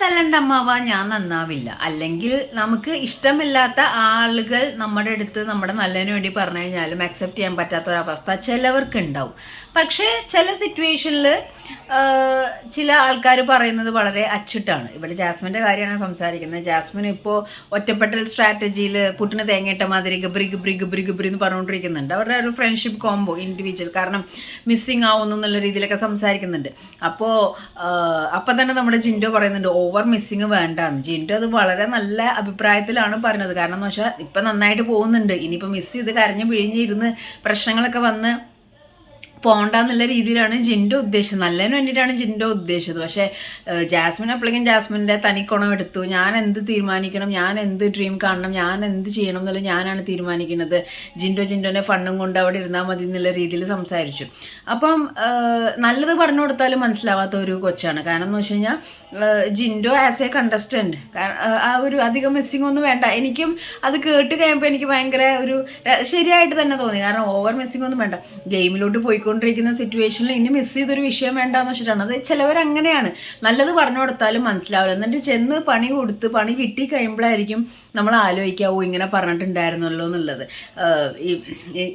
തല്ലണ്ട അമ്മാവ ഞാൻ നന്നാവില്ല. അല്ലെങ്കിൽ നമുക്ക് ഇഷ്ടമില്ലാത്ത ആളുകൾ നമ്മുടെ അടുത്ത് നമ്മുടെ നല്ലതിന് വേണ്ടി പറഞ്ഞു കഴിഞ്ഞാലും അക്സെപ്റ്റ് ചെയ്യാൻ പറ്റാത്ത ഒരവസ്ഥ ചിലവർക്ക് ഉണ്ടാവും പക്ഷേ ചില സിറ്റുവേഷനിൽ ചില ആൾക്കാർ പറയുന്നത് വളരെ അച്ചിട്ടാണ്. ഇവിടെ ജാസ്മിന്റെ കാര്യമാണ് സംസാരിക്കുന്നത്. ജാസ്മിൻ ഇപ്പോൾ ഒറ്റപ്പെട്ട സ്ട്രാറ്റജിയിൽ പുട്ടിന് തേങ്ങയിട്ട മാതിരി ഗബ്രി ഗബ്രി ഗബ്രി ഗബ്രി എന്ന് പറഞ്ഞുകൊണ്ടിരിക്കുന്നുണ്ട്. അവരുടെ ഒരു ഫ്രണ്ട്ഷിപ്പ് കോംബോ ഇൻഡിവിജ്വൽ കാരണം മിസ്സിങ് ആവുന്നു എന്നുള്ള രീതിയിലൊക്കെ സംസാരിക്കുന്നുണ്ട്. അപ്പോൾ അപ്പം തന്നെ നമ്മുടെ ജിൻഡോ പറയുന്നുണ്ട് ഓവർ മിസ്സിങ് വേണ്ട. ജിന്റു അത് വളരെ നല്ല അഭിപ്രായത്തിലാണ് പറഞ്ഞത്. കാരണം എന്ന് വെച്ചാൽ ഇപ്പം നന്നായിട്ട് പോകുന്നുണ്ട്. ഇനിയിപ്പോൾ മിസ് ചെയ്ത് കരഞ്ഞ് പിഴിഞ്ഞിരുന്ന് പ്രശ്നങ്ങളൊക്കെ വന്ന് പോണ്ട എന്നുള്ള രീതിയിലാണ് ജിന്റെ ഉദ്ദേശം നല്ലതിന് വേണ്ടിയിട്ടാണ് ജിന്റെ ഉദ്ദേശിച്ചത്. പക്ഷേ ജാസ്മിൻ അപ്പോഴേക്കും ജാസ്മിന്റെ തനിക്കുണം എടുത്തു. ഞാൻ എന്ത് തീരുമാനിക്കണം? ഞാൻ എന്ത് ഡ്രീം കാണണം? ഞാൻ എന്ത് ചെയ്യണം എന്നുള്ളത് ഞാനാണ് തീരുമാനിക്കുന്നത്. ജിൻഡോ ജിൻഡോനെ ഫണ്ണും കൊണ്ട് അവിടെ ഇരുന്നാൽ മതി എന്നുള്ള രീതിയിൽ സംസാരിച്ചു. അപ്പം നല്ലത് പറഞ്ഞു കൊടുത്താലും മനസ്സിലാവാത്ത ഒരു കൊച്ചാണ്. കാരണം എന്ന് വെച്ച് കഴിഞ്ഞാൽ ജിൻഡോ ആസ് എ കണ്ടസ്റ്റന്റ് ആ ഒരു അധികം മിസ്സിംഗ് ഒന്നും വേണ്ട. എനിക്കും അത് കേട്ട് കഴിയുമ്പോൾ എനിക്ക് ഭയങ്കര ഒരു ശരിയായിട്ട് തന്നെ തോന്നി. കാരണം ഓവർ മിസ്സിംഗ് ഒന്നും വേണ്ട. ഗെയിമിലോട്ട് പോയിക്കൊണ്ടിരിക്കുന്ന സിറ്റുവേഷനിൽ ഇനി മിസ് ചെയ്തൊരു വിഷയം വേണ്ടാന്ന് വെച്ചിട്ടാണ്. അത് ചിലവർ അങ്ങനെയാണ്. നല്ലത് പറഞ്ഞു കൊടുത്താലും മനസ്സിലാവില്ല. എന്നിട്ട് ചെന്ന് പണി കൊടുത്ത് പണി കിട്ടി കഴിയുമ്പോഴായിരിക്കും നമ്മൾ ആലോചിക്കാവോ ഇങ്ങനെ പറഞ്ഞിട്ടുണ്ടായിരുന്നല്ലോ എന്നുള്ളത്.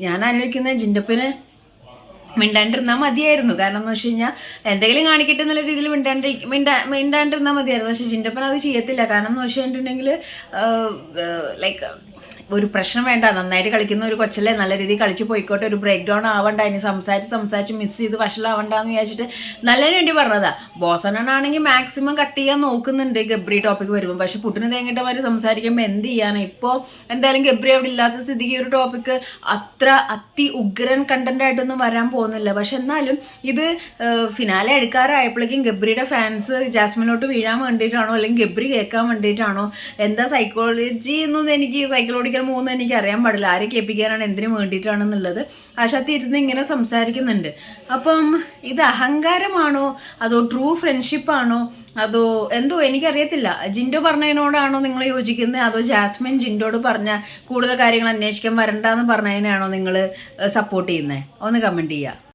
ഞാൻ ആലോചിക്കുന്ന ജിൻഡപ്പിന് മിണ്ടാണ്ടിരുന്നാൽ മതിയായിരുന്നു. കാരണം എന്ന് വെച്ച് കഴിഞ്ഞാൽ എന്തെങ്കിലും കാണിക്കട്ടെ എന്നുള്ള രീതിയിൽ മിണ്ടാണ്ടി മിണ്ടാ മിണ്ടാണ്ടിരുന്നാൽ മതിയായിരുന്നു. പക്ഷെ ജിൻഡപ്പൻ അത് ചെയ്യത്തില്ല. കാരണം എന്ന് വെച്ചിട്ടുണ്ടെങ്കിൽ ലൈക്ക് ഒരു പ്രശ്നം വേണ്ട. നന്നായിട്ട് കളിക്കുന്ന ഒരു കൊച്ചല്ലേ. നല്ല രീതിയിൽ കളിച്ച് പോയിക്കോട്ടെ. ഒരു ബ്രേക്ക് ഡൗൺ ആവണ്ട. ഇനി സംസാരിച്ച് സംസാരിച്ച് മിസ് ചെയ്ത് വഷളാവണ്ടെന്ന് വിചാരിച്ചിട്ട് നല്ലതിന് വേണ്ടി പറഞ്ഞതാ. ബോസനാണെങ്കിൽ മാക്സിമം കട്ട് ചെയ്യാൻ നോക്കുന്നുണ്ട് ഗബ്രി ടോപ്പിക് വരുമ്പോൾ പക്ഷെ പുട്ടിന് തേങ്ങിട്ട മാതിരി സംസാരിക്കുമ്പോൾ എന്ത് ചെയ്യാനാണ് ഇപ്പോൾ എന്തായാലും ഗബ്രി അവിടെ ഇല്ലാത്ത സ്ഥിതിക്ക് ഒരു ടോപ്പിക്ക് അത്ര അതി ഉഗ്രൻ കണ്ടന്റ് ആയിട്ടൊന്നും വരാൻ പോകുന്നില്ല. പക്ഷെ എന്നാലും ഇത് ഫിനാലെ എടുക്കാറായപ്പോഴേക്കും ഗബ്രിയുടെ ഫാൻസ് ജാസ്മിനോട്ട് വീഴാൻ വേണ്ടിയിട്ടാണോ അല്ലെങ്കിൽ ഗബ്രി കേൾക്കാൻ വേണ്ടിയിട്ടാണോ? എന്താ സൈക്കോളജി എന്നൊന്നും എനിക്ക് സൈക്കോളജിക്കൽ മൂന്ന് എനിക്ക് അറിയാൻ പാടില്ല. ആരെ കേൾപ്പിക്കാനാണ് എന്തിനു വേണ്ടിയിട്ടാണെന്നുള്ളത്. ആശാത്തി ഇരുന്ന് ഇങ്ങനെ സംസാരിക്കുന്നുണ്ട്. അപ്പം ഇത് അഹങ്കാരമാണോ? അതോ ട്രൂ ഫ്രണ്ട്ഷിപ്പാണോ അതോ എന്തോ എനിക്കറിയത്തില്ല. ജിൻഡോ പറഞ്ഞതിനോടാണോ നിങ്ങൾ യോജിക്കുന്നത്? അതോ ജാസ്മിൻ ജിൻഡോട് പറഞ്ഞ കൂടുതൽ കാര്യങ്ങൾ അന്വേഷിക്കാൻ വരണ്ടെന്ന് പറഞ്ഞതിനാണോ നിങ്ങൾ സപ്പോർട്ട് ചെയ്യുന്നത് ഒന്ന് കമന്റ് ചെയ്യുക